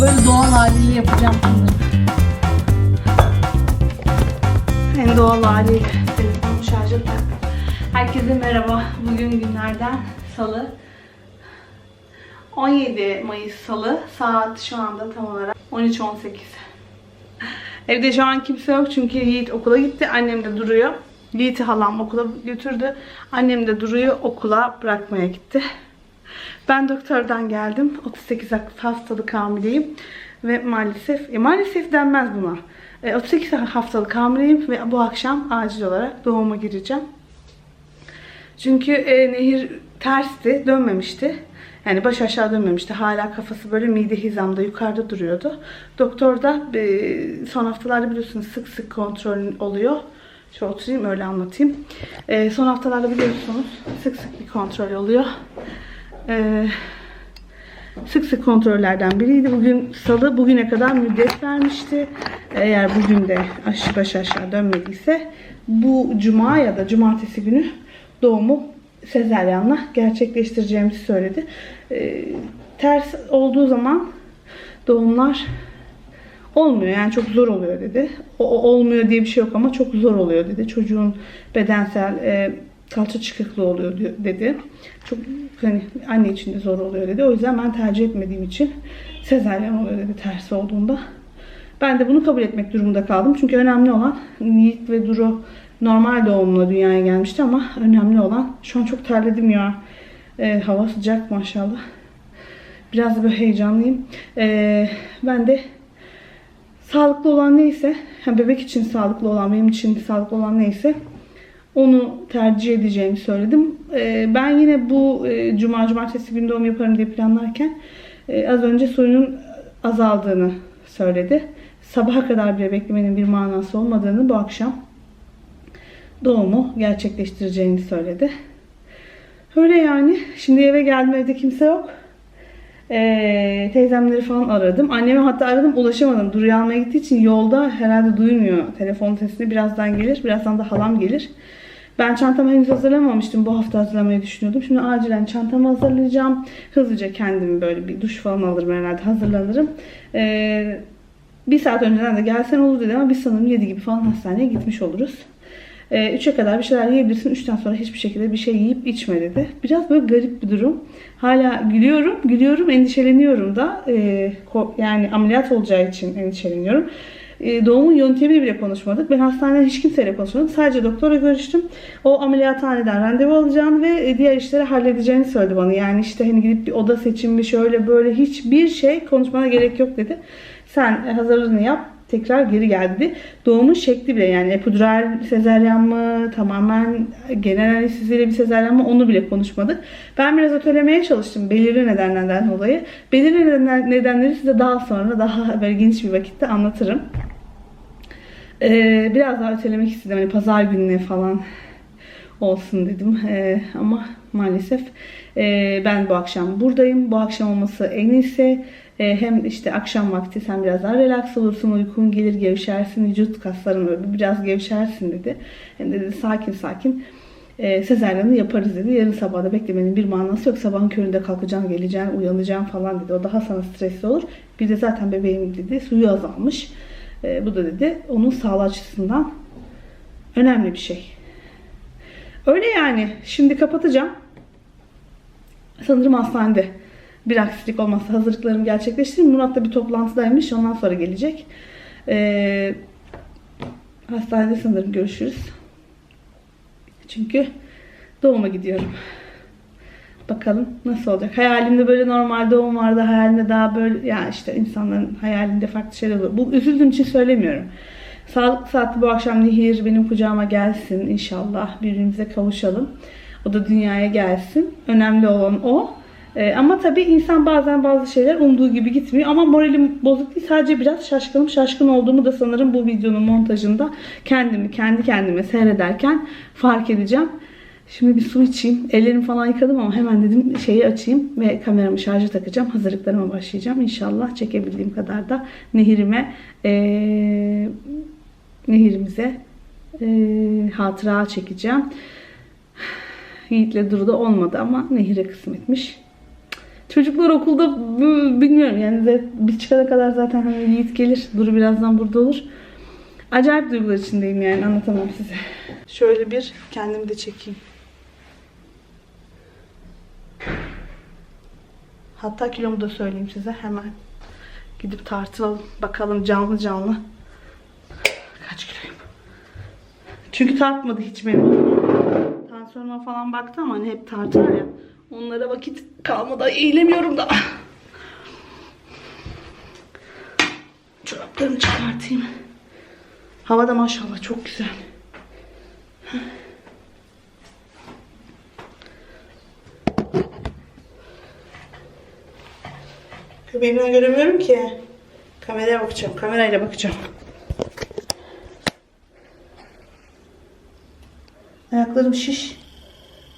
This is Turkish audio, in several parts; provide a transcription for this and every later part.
Bunu böyle doğal haliyle yapacağım sanırım. En doğal haliyle. Telefonumu şarja taktım. Herkese merhaba. Bugün günlerden salı. 17 Mayıs salı. Saat şu anda tam olarak 13.18. Evde şu an kimse yok çünkü Yiğit okula gitti. Annem de duruyor. Yiğit'i halam okula götürdü. Annem de duruyor okula bırakmaya gitti. Ben doktordan geldim. 38 haftalık hamileyim. Ve maalesef, e, maalesef denmez buna. E, 38 haftalık hamileyim ve bu akşam acil olarak doğuma gireceğim. Çünkü e, nehir tersti, dönmemişti. Yani baş aşağı dönmemişti. Hala kafası böyle mide hizamda yukarıda duruyordu. Doktor da e, son haftalarda biliyorsunuz sık sık kontrol oluyor. Şöyle oturayım öyle anlatayım. E, son haftalarda biliyorsunuz sık sık bir kontrol oluyor. E, sık sık kontrollerden biriydi. Bugün salı bugüne kadar müddet vermişti. Eğer bugün de aş baş aşağı dönmediyse bu cuma ya da cumartesi günü doğumu sezeryanla gerçekleştireceğimizi söyledi. Ee, ters olduğu zaman doğumlar olmuyor yani çok zor oluyor dedi. O olmuyor diye bir şey yok ama çok zor oluyor dedi. Çocuğun bedensel e, kalça çıkıklığı oluyor dedi. Çok hani anne için de zor oluyor dedi. O yüzden ben tercih etmediğim için sezaryen oluyor dedi ters olduğunda. Ben de bunu kabul etmek durumunda kaldım. Çünkü önemli olan Yiğit ve Duru normal doğumla dünyaya gelmişti ama önemli olan şu an çok terledim ya. Ee, hava sıcak maşallah. Biraz böyle heyecanlıyım. Ee, ben de sağlıklı olan neyse, ha, bebek için sağlıklı olan, benim için sağlıklı olan neyse onu tercih edeceğimi söyledim. Ee, ben yine bu e, cuma cumartesi gün doğum yaparım diye planlarken e, az önce suyunun azaldığını söyledi. Sabaha kadar bile beklemenin bir manası olmadığını bu akşam doğumu gerçekleştireceğini söyledi. Öyle yani. Şimdi eve geldim evde kimse yok. Ee, teyzemleri falan aradım. Annemi hatta aradım ulaşamadım. Duru'yu almaya gittiği için yolda herhalde duymuyor telefon sesini. Birazdan gelir. Birazdan da halam gelir. Ben çantamı henüz hazırlamamıştım. Bu hafta hazırlamayı düşünüyordum. Şimdi acilen çantamı hazırlayacağım. Hızlıca kendimi böyle bir duş falan alırım herhalde. Hazırlanırım. Ee, bir saat önceden de gelsen olur dedi ama biz sanırım 7 gibi falan hastaneye gitmiş oluruz. 3'e kadar bir şeyler yiyebilirsin. 3'ten sonra hiçbir şekilde bir şey yiyip içme dedi. Biraz böyle garip bir durum. Hala gülüyorum, gülüyorum, endişeleniyorum da. Ee, yani ameliyat olacağı için endişeleniyorum. Ee, doğumun yöntemini bile konuşmadık. Ben hastanede hiç kimseyle konuşmadım. Sadece doktora görüştüm. O ameliyathaneden randevu alacağını ve e, diğer işleri halledeceğini söyledi bana. Yani işte hani gidip bir oda seçimi şöyle böyle hiçbir şey konuşmana gerek yok dedi. Sen e, hazırlığını yap tekrar geri geldi. Doğumun şekli bile yani epidural sezaryen mı tamamen genel anesteziyle bir sezaryen mi onu bile konuşmadık. Ben biraz ötelemeye çalıştım belirli nedenlerden dolayı. Belirli nedenler, nedenleri size daha sonra daha böyle geniş bir vakitte anlatırım. Ee, biraz daha ötelemek istedim. Hani pazar gününe falan olsun dedim. Ee, ama maalesef e, ben bu akşam buradayım. Bu akşam olması en iyisi. E, hem işte akşam vakti sen biraz daha relax olursun, uykun gelir, gevşersin, vücut kasların böyle biraz gevşersin dedi. Hem de dedi sakin sakin e, sezaryanı yaparız dedi. Yarın sabah da beklemenin bir manası yok. Sabahın köründe kalkacaksın, geleceksin, uyanacaksın falan dedi. O daha sana stresli olur. Bir de zaten bebeğim dedi suyu azalmış. E, bu da dedi onun sağlığı açısından önemli bir şey. Öyle yani. Şimdi kapatacağım. Sanırım hastanede bir aksilik olmazsa hazırlıklarımı gerçekleştireyim. Murat da bir toplantıdaymış. Ondan sonra gelecek. Ee, hastanede sanırım görüşürüz. Çünkü doğuma gidiyorum. Bakalım nasıl olacak. Hayalimde böyle normal doğum vardı. Hayalimde daha böyle ya işte insanların hayalinde farklı şeyler oluyor. Bu üzüldüğüm için söylemiyorum. Sağlık saati bu akşam Nehir benim kucağıma gelsin inşallah. Birbirimize kavuşalım. O da dünyaya gelsin. Önemli olan o. Ee, ama tabii insan bazen bazı şeyler umduğu gibi gitmiyor. Ama moralim bozuk değil. Sadece biraz şaşkınım. Şaşkın olduğumu da sanırım bu videonun montajında kendimi kendi kendime seyrederken fark edeceğim. Şimdi bir su içeyim. Ellerimi falan yıkadım ama hemen dedim şeyi açayım ve kameramı şarja takacağım. Hazırlıklarıma başlayacağım. İnşallah çekebildiğim kadar da nehirime ee, nehirimize ee, hatıra çekeceğim. Yiğit'le Duru'da olmadı ama Nehir'e kısmetmiş. Çocuklar okulda bilmiyorum yani de biz çıkana kadar zaten hani Yiğit gelir. Duru birazdan burada olur. Acayip duygular içindeyim yani anlatamam size. Şöyle bir kendimi de çekeyim. Hatta kilomu da söyleyeyim size hemen. Gidip tartılalım. Bakalım canlı canlı. Kaç kiloyum? Çünkü tartmadı hiç benim. Tansiyonuma falan baktı ama hani hep tartar ya. Onlara vakit kalmadı. Eğilemiyorum da. Çoraplarımı çıkartayım. Hava da maşallah çok güzel. Göbeğimden göremiyorum ki. Kameraya bakacağım. Kamerayla bakacağım. Ayaklarım şiş.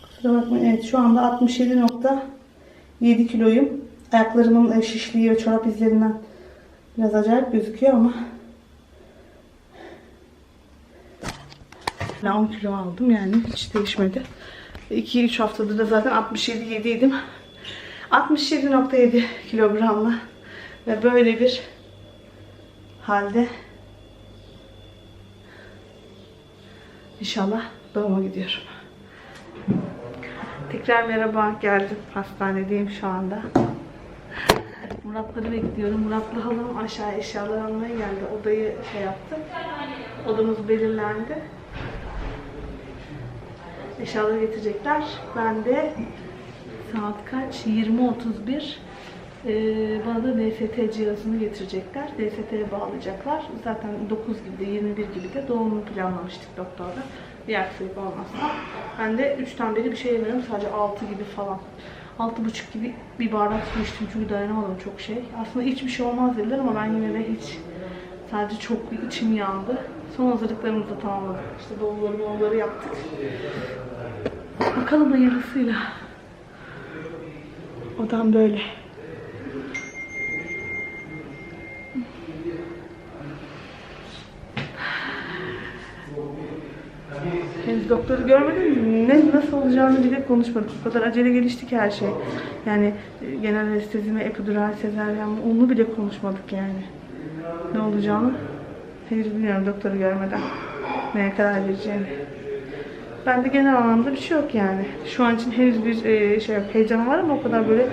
Kusura bakmayın. Evet şu anda 67.7 kiloyum. Ayaklarımın e, şişliği ve çorap izlerinden biraz acayip gözüküyor ama Ben 10 kilo aldım yani hiç değişmedi. 2-3 haftadır da zaten 67 idim. 67.7 kilogramla ve böyle bir halde inşallah doğuma gidiyorum. Tekrar merhaba geldim. Hastanedeyim şu anda. Muratları bekliyorum. Muratlı halam aşağı eşyalar almaya geldi. Odayı şey yaptı. Odamız belirlendi. Eşyaları getirecekler. Ben de saat kaç? 20.31 ee, bana da DST cihazını getirecekler. DST'ye bağlayacaklar. Zaten 9 gibi de 21 gibi de doğumunu planlamıştık doktorla. Bir aksilik olmazsa. Ben de 3'ten beri bir şey yemiyorum. Sadece 6 gibi falan. 6.5 gibi bir bardak su içtim çünkü dayanamadım çok şey. Aslında hiçbir şey olmaz dediler ama ben yine de hiç sadece çok bir içim yandı. Son hazırlıklarımızı da tamamladık. İşte doğumları doğumları yaptık. Bakalım hayırlısıyla. Odam böyle. Henüz doktoru görmedim. Ne nasıl olacağını bile konuşmadık. O kadar acele gelişti ki her şey. Yani e, genel anestezi mi, epidural, sezaryen mi onu bile konuşmadık yani. Ne olacağını henüz bilmiyorum doktoru görmeden. Neye karar vereceğini. Bende genel anlamda bir şey yok yani. Şu an için henüz bir e, şey yok. Heyecan var ama o kadar böyle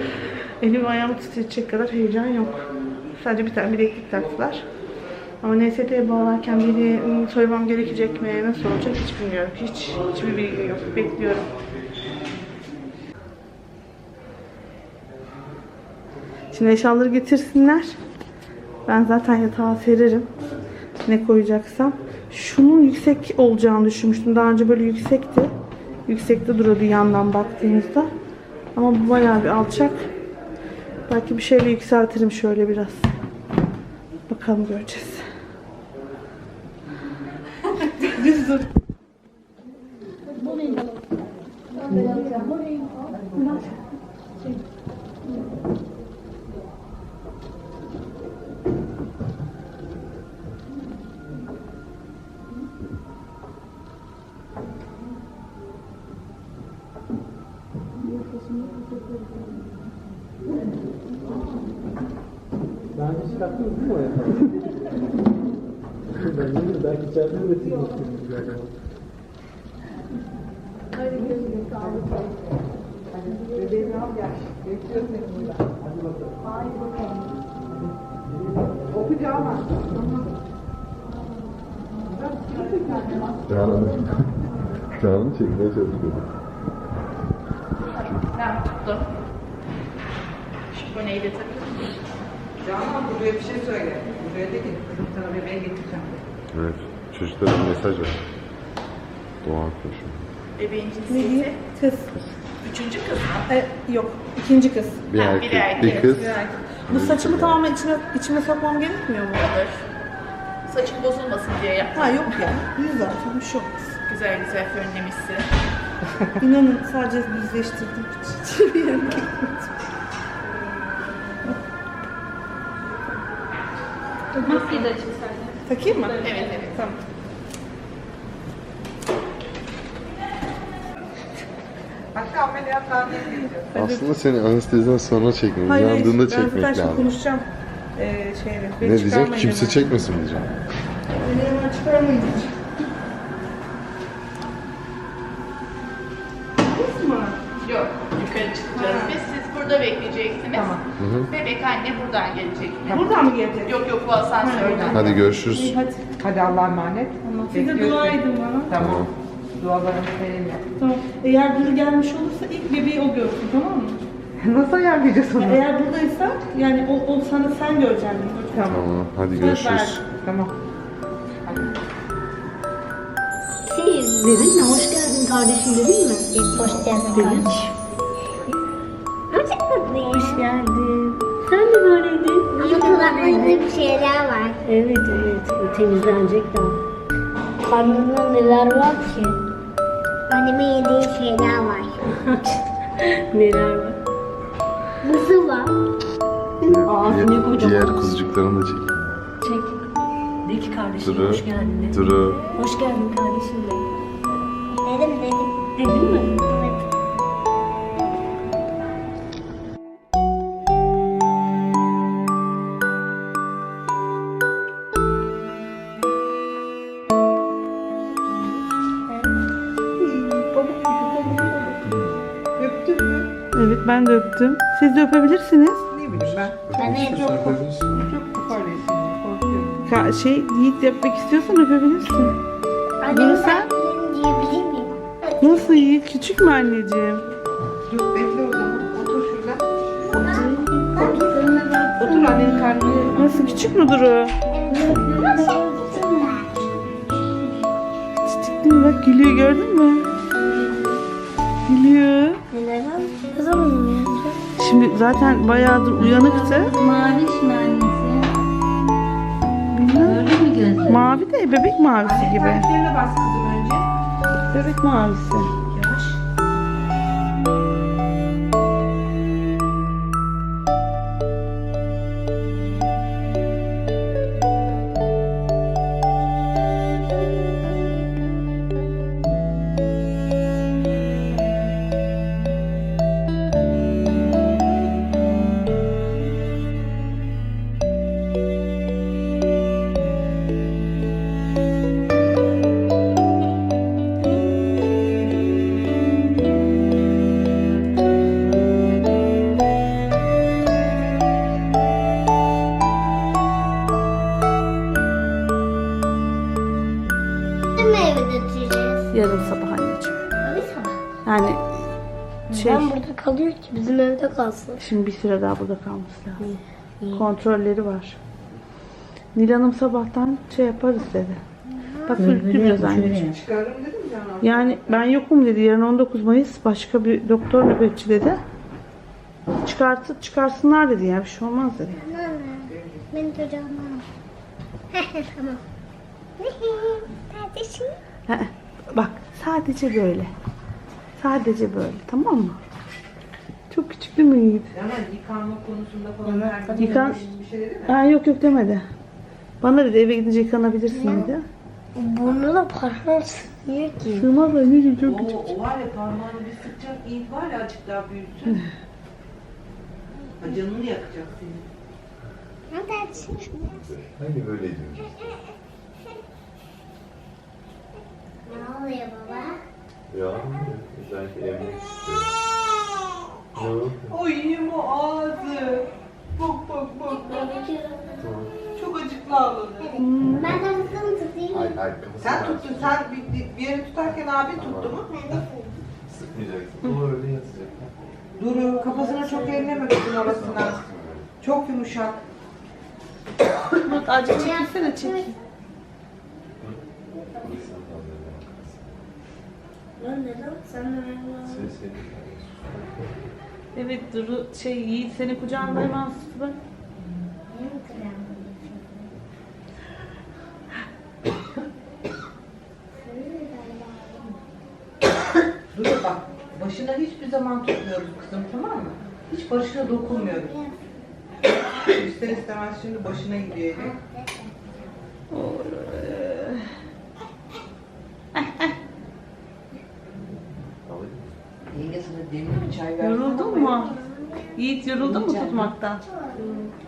elim ayağımı titretecek kadar heyecan yok. Sadece bir tane bileklik taktılar. Ama NST'ye bağlarken beni ım, soymam gerekecek mi, nasıl olacak hiç bilmiyorum. Hiç, hiçbir bilgi yok. Bekliyorum. Şimdi eşyaları getirsinler. Ben zaten yatağa sererim. Ne koyacaksam. Şunun yüksek olacağını düşünmüştüm. Daha önce böyle yüksekti. Yüksekte duruyordu yandan baktığınızda. Ama bu bayağı bir alçak. Belki bir şeyle yükseltirim şöyle biraz. Bakalım göreceğiz. Düz dur. Canan'ı Canan'ı çekmeye çalışıyordum. Ben tuttum. Şifoneyi de takıyorum. Canan buraya bir şey söyle. Buraya de git. Sana bebeği getireceğim. Evet. Çocuklara bir mesaj ver. Doğan koşuyor. Bebeğin Ne cinsiyeti. diyeyim? Kız. Üçüncü kız mı? E, yok. ikinci kız. Bir Ha, erkek, bir erkek, bir kız. Bir erkek. Bu saçımı tamamen içine, içime sokmam gerekmiyor mu? Olur. Saçın bozulmasın diye yaptım. Ha yok ya. Düz zaten bir şey olmaz. Güzel güzel fönlemişsin. İnanın sadece düzleştirdim. Hiç bir yere gitmedi. Maskeyi de açın sen. Takayım mı? Evet evet. Tamam. Aslında seni anesteziden sonra çekmek, Hayır, hayır. uyandığında Ben zaten çekmek şimdi lazım. konuşacağım. Şeyle. Ne diyecek? Kimse çekmesin diyeceğim. Beni hemen çıkaramayın mı? Yok. Yukarı çıkacağız biz. Siz burada bekleyeceksiniz. Tamam. Bebek anne buradan gelecek. Buradan mı gelecek? Yok yok bu asansörden. Hadi görüşürüz. İyi hadi. Hadi Allah'a emanet. Siz de dua edin bana. Tamam. Dualarımı seninle. Tamam. Eğer Duru gelmiş olursa ilk bebeği o görsün tamam mı? Nasıl ayarlayacağız onu? Eğer buradaysa yani o, o sana sen göreceksin. Tamam. Tamam, hadi Söz görüşürüz. Tamam. Siz dedin mi? Hoş geldin kardeşim dedin mi? Hoş geldin kardeşim. Hoş geldin. Sen de böyleydin. Ama kulaklarında şeyler var. Evet evet. Temizlenecek daha. Karnında neler var ki? Anneme yediği şeyler var. neler var? Var. Ağzı ne kocaman. Diğer kuzucuklarını da çek. Çek. De ki kardeşim Duru, hoş geldin. Duru. Hoş geldin kardeşim de. Dedim dedim. Dedin mi? Ben de öptüm. Siz de öpebilirsiniz. Ne bileyim ben. Ben de Çok çok. Korkuyorum. Ka- şey Yiğit yapmak istiyorsan öpebilirsin. Anneme sen? diyebilir miyim? Nasıl Yiğit? Küçük mü anneciğim? Dur bekle o zaman. Otur şurada. Otur. Otur annenin karnına. Nasıl küçük mü Duru? Ama şey gitsinler. Çiçekli mi? Bak gülüyor gördün mü? Gülüyor. Neden? Ne zaman uyanacak? Şimdi zaten bayağıdır uyanıktı. Maviş mi annesi? Bilmem. Öyle mi gözler? Mavi de bebek mavisi gibi. Terliklerine bas kızım önce. Bebek mavisi. Bizim evde kalsın. şimdi bir süre daha burada kalması lazım. Kontrolleri var. Nil Hanım sabahtan şey yaparız dedi. Bak anneciğim. Çıkarırım dedim ya. Yani ben yokum dedi. Yarın 19 Mayıs başka bir doktor nöbetçi dedi. Çıkartı, çıkarsınlar dedi yani bir şey olmaz dedi. Anne. Benim çocuğum Tamam. Kardeşim. He, Bak sadece böyle. Sadece böyle tamam mı? Çok küçük değil mi Yiğit? Ama yıkanma konusunda falan herkes Yıkan- bir şey dedi mi? Ha, yok yok demedi. Bana dedi eve gidince yıkanabilirsin dedi. Burnu da parmağım sığmıyor ki. Sığmaz anneciğim çok küçük. O, var ya parmağını bir sıkacak ilk var ya azıcık daha büyüsün. Ha, Canını yakacak seni. Hani böyle diyoruz. Ne oluyor baba? Ya, belki emmek istiyor. Oy o ağzı. Bak bak bak. bak. Çok acıklı ağladı. Ben de mısırını tutayım. Hayır, hayır, kafasını Sen tuttun, sen bir, bir yere tutarken abi tuttu mu? sıkmayacaksın. O öyle yatacak. Dur, kafasına çok elleme kızın orasına. Çok yumuşak. Murat azıcık çekilsene neden? Sen de. Evet Duru şey Yiğit senin kucağında hemen sıfır. Dur bak, başına hiçbir zaman tutmuyoruz kızım tamam mı? Hiç başına dokunmuyoruz. İster istemez şimdi başına gidiyor eli. Çay. Yoruldun mu? Yiğit yoruldun mu tutmaktan?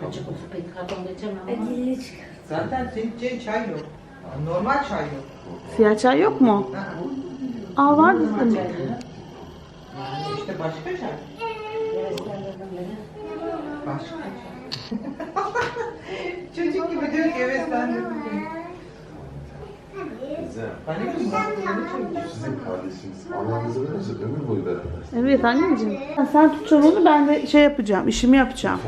Açık olsun pek kartonda içemem. Zaten senin için çay yok. Normal çay yok. Siyah çay yok mu? Aa vardı senin. İşte başka çay. Başka çay. Çocuk gibi diyor ki evet ben de. Güzel. Hani kızım bak böyle çay. Sizin kardeşiniz. Allah'ınızı verirse ömür boyu beraber. Evet anneciğim. Sen tutacaksın onu ben de şey yapacağım, işimi yapacağım.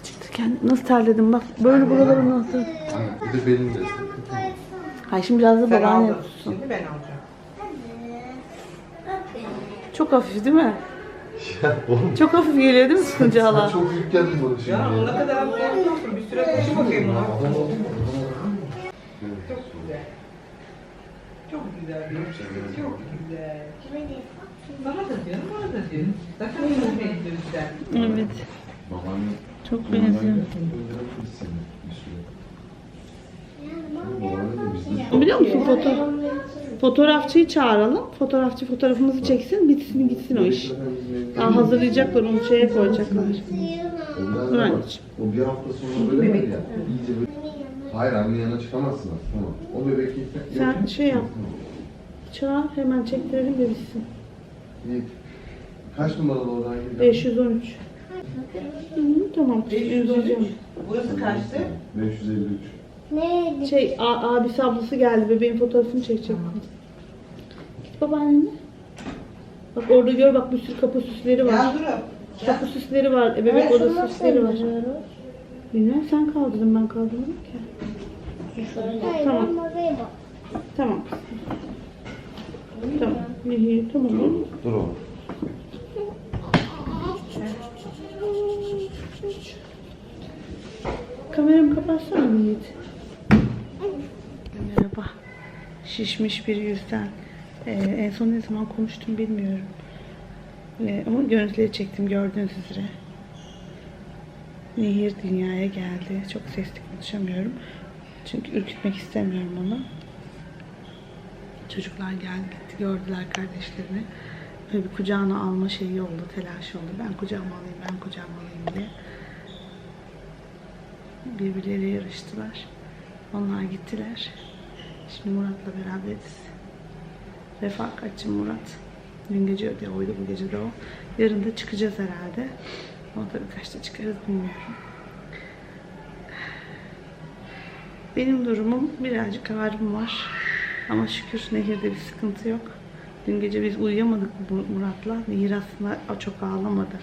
Açıktırken nasıl terledim bak. Böyle buraları nasıl. Bir de benim de. Hay şimdi biraz da babaanne tutsun. Şimdi ben alacağım. Çok hafif değil mi? Çok hafif geliyor değil mi sıkıntı Sen hala? çok büyük geldin bana şimdi. Ya ona kadar yapıyorsun. Bir süre taşı bakayım ona. Adam oldu mu? Çok güzel. Çok güzel. Çok güzel. Bana da diyorum, bana da diyorum. Zaten iyi benziyor güzel. Evet. Çok benziyor. Biliyor musun foto fotoğrafçıyı çağıralım. Fotoğrafçı fotoğrafımızı çeksin, bitsin gitsin o iş. Daha hazırlayacaklar onu şeye koyacaklar. Dur anneciğim. O bir hafta sonra böyle var ya. iyice böyle. Hayır anne yanına çıkamazsın aslında. Tamam. O bebek gitmek Sen şey yap. Çağır hemen çektirelim de bitsin. Kaç numaralı oradan gidiyor? 513. Hı, tamam. 513. Burası kaçtı? 553. Ne? Şey a- abisi ablası geldi bebeğin fotoğrafını çekecek. Git babaannene. Bak orada gör bak bir sürü kapı süsleri var. Ya durun. Kapı süsleri var. E, bebek odası süsleri var. Bilmem sen kaldırdın ben kaldırmadım ki. Hayır, Tamam. ben oraya bak. Tamam. Tamam. İyi, tamam. Dur oğlum. Kameramı kapatsana Yiğit. Merhaba. Şişmiş bir yüzden. Ee, en son ne zaman konuştum bilmiyorum. Ee, ama görüntüleri çektim gördüğünüz üzere. Nehir dünyaya geldi. Çok sesli konuşamıyorum. Çünkü ürkütmek istemiyorum onu. Çocuklar geldi gitti gördüler kardeşlerini. Böyle bir kucağına alma şeyi oldu, telaş oldu. Ben kucağıma alayım, ben kucağıma alayım diye birbirleriyle yarıştılar. Onlar gittiler. Şimdi Murat'la beraberiz. Refakatçi Murat. Dün gece de oydu, bu gece de o. Yarın da çıkacağız herhalde. Ama tabii kaçta çıkarız bilmiyorum. Benim durumum birazcık ağrım var. Ama şükür Nehir'de bir sıkıntı yok. Dün gece biz uyuyamadık Murat'la. Nehir aslında çok ağlamadı.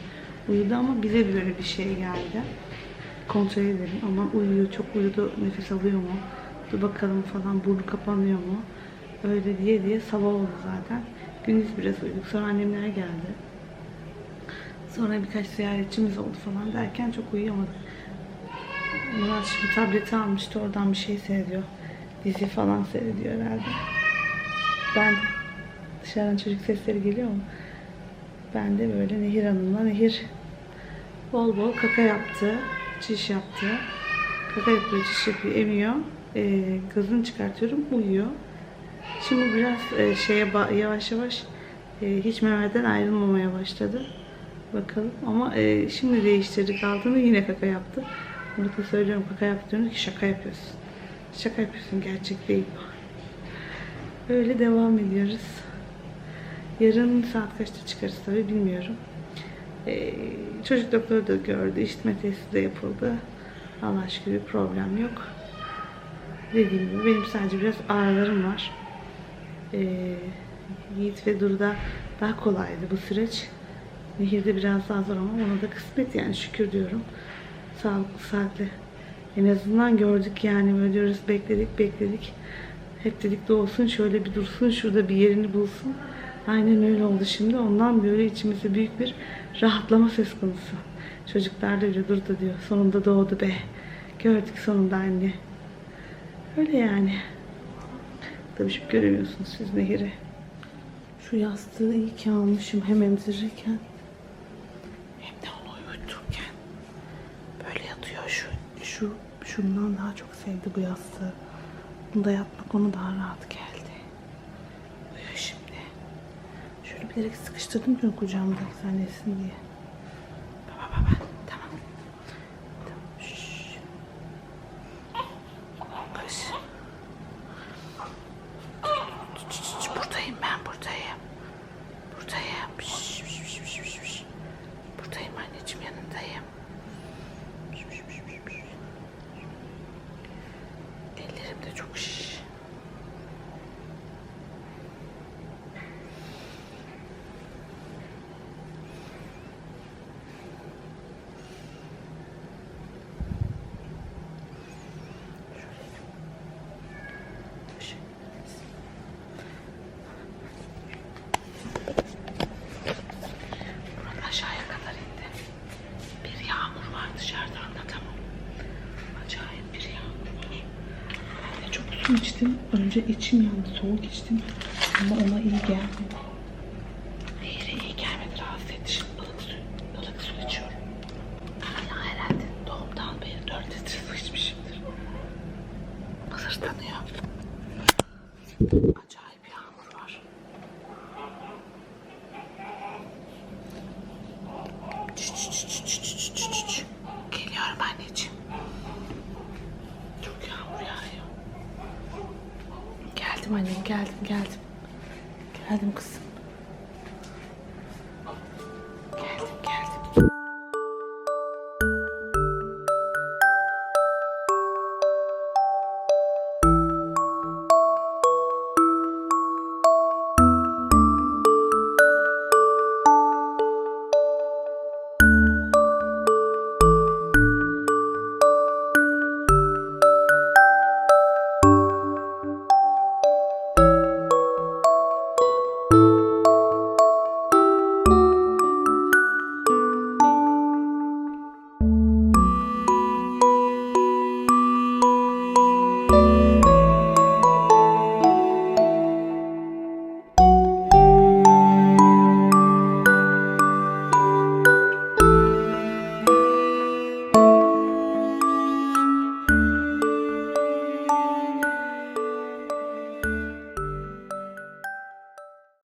Uyudu ama bize böyle bir şey geldi kontrol edelim. Aman uyuyor, çok uyudu, nefes alıyor mu? Dur bakalım falan, burnu kapanıyor mu? Öyle diye diye sabah oldu zaten. Gündüz biraz uyuduk. Sonra annemler geldi. Sonra birkaç ziyaretçimiz oldu falan derken çok uyuyamadık. Murat şimdi tableti almıştı. Oradan bir şey seyrediyor. Dizi falan seyrediyor herhalde. Ben dışarıdan çocuk sesleri geliyor mu? Ben de böyle Nehir Hanım'la Nehir bol bol kaka yaptı. Çiş yaptı. Kaka yapıyor, çiş yapıyor, emiyor. Ee, gazını çıkartıyorum, uyuyor. Şimdi biraz e, şeye yavaş yavaş e, hiç memeden ayrılmamaya başladı. Bakalım ama e, şimdi değiştirdik altını yine kaka yaptı. Murat'a söylüyorum kaka yaptığını ki şaka yapıyorsun. Şaka yapıyorsun gerçek değil. Öyle devam ediyoruz. Yarın saat kaçta çıkarız tabii bilmiyorum. Ee, çocuk doktoru da gördü. İşitme testi de yapıldı. Allah şükür bir problem yok. Dediğim gibi benim sadece biraz ağrılarım var. Ee, Yiğit ve Duru'da daha kolaydı bu süreç. Nehir'de biraz daha zor ama ona da kısmet yani şükür diyorum. Sağlıklı saatli. En azından gördük yani böyle bekledik bekledik. Hep dedik doğsun şöyle bir dursun şurada bir yerini bulsun. Aynen öyle oldu şimdi. Ondan böyle içimizde büyük bir rahatlama söz konusu. Çocuklar da öyle durdu diyor. Sonunda doğdu be. Gördük sonunda anne. Öyle yani. Tabii şimdi göremiyorsunuz siz nehri. Şu yastığı iyi ki almışım hem emzirirken hem de onu uyuturken. Böyle yatıyor şu, şu şundan daha çok sevdi bu yastığı. Bunda yatmak ona daha rahat geldi. Uyuyor şimdi. Şöyle bilerek sıkıştırdım ki kucağımda sen diye. de çok şiş. önce içim yandı. Soğuk içtim. Ama ona iyi gelmedi. Hayır iyi gelmedi. Rahatsız etti. Şimdi balık suyu, balık suyu içiyorum. Ya herhalde doğumdan beri 4 litre su içmişimdir. Mızırdanıyor.